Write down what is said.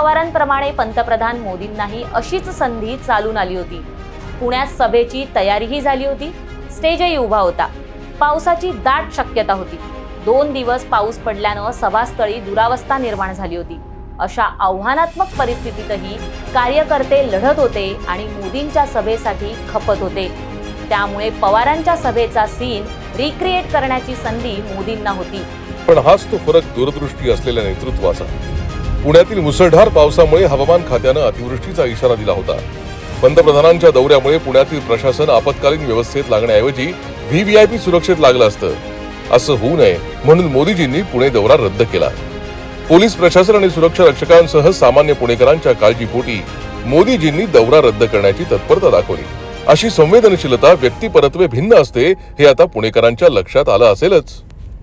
पवारांप्रमाणे पंतप्रधान मोदींनाही अशीच संधी चालून आली होती. पुण्यात सभेची तयारीही झाली होती. स्टेजही उभा होता. पावसाची दाट शक्यता होती. दोन दिवस पाऊस पडल्यानं सभास्थळी दुरावस्था निर्माण झाली होती. अशा आव्हानात्मक परिस्थितीतही कार्यकर्ते लढत होते आणि मोदींच्या सभेसाठी खपत होते. त्यामुळे पवारांच्या सभेचा सीन रिक्रिएट करण्याची संधी मोदींना होती. पण हाच तो फरक दूरदृष्टी असलेल्या नेतृत्वाचा. पुण्यातील मुसळधार पावसामुळे हवामान खात्यानं अतिवृष्टीचा इशारा दिला होता. पंतप्रधानांच्या दौऱ्यामुळे पुण्यातील प्रशासन आपत्कालीन व्यवस्थेत लागण्याऐवजी व्हीव्हीआयपी सुरक्षेत लागलं असतं. असं होऊ नये म्हणून मोदीजींनी पुणे दौरा रद्द केला. पोलीस प्रशासन आणि सुरक्षा रक्षकांसह सामान्य पुणेकरांच्या काळजीपोटी मोदीजींनी दौरा रद्द करण्याची तत्परता दाखवली. अशी संवेदनशीलता व्यक्तिपरत्वे भिन्न असते हे आता पुणेकरांच्या लक्षात आलं असेलच.